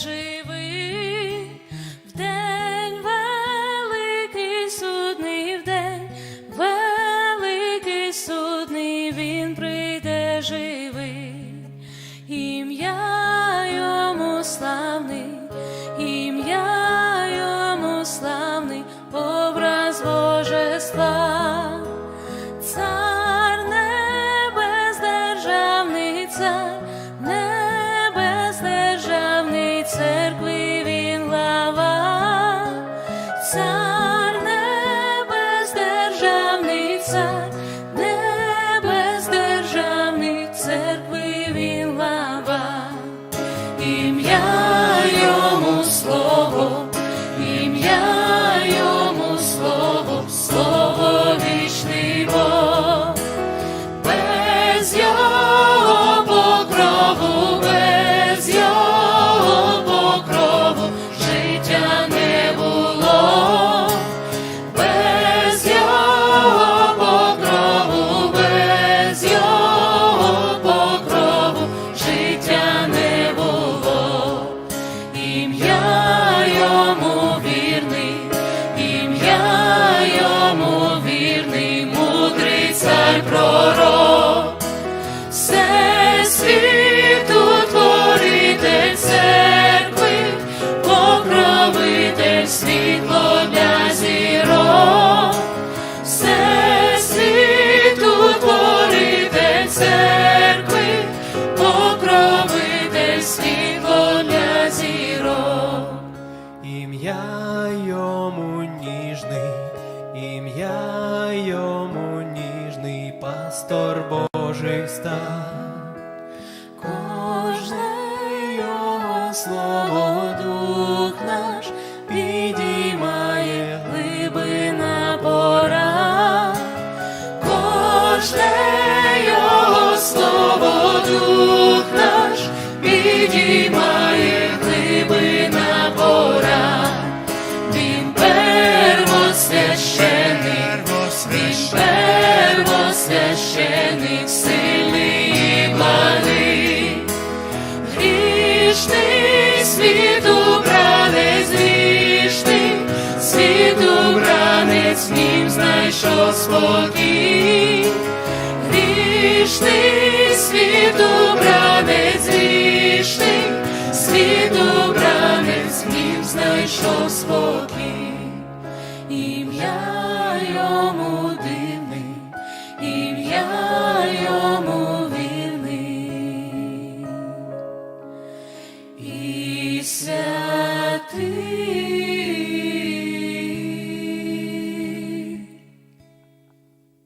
живий, в день великий судний в день, великий судний він прийде живий, ім'я йому славний, ім'я йому славний, образ Божества. Цар небездержавний цар пророк. Все творитель церкви, покровитель світло пастор Божий став. Кожне його слово світу бранець, нім знайшов спокій. Грішний світу бранець, грішний світу бранець, нім знайшов спокій. Ім'я йому дивний, ім'я йому вірний і святий.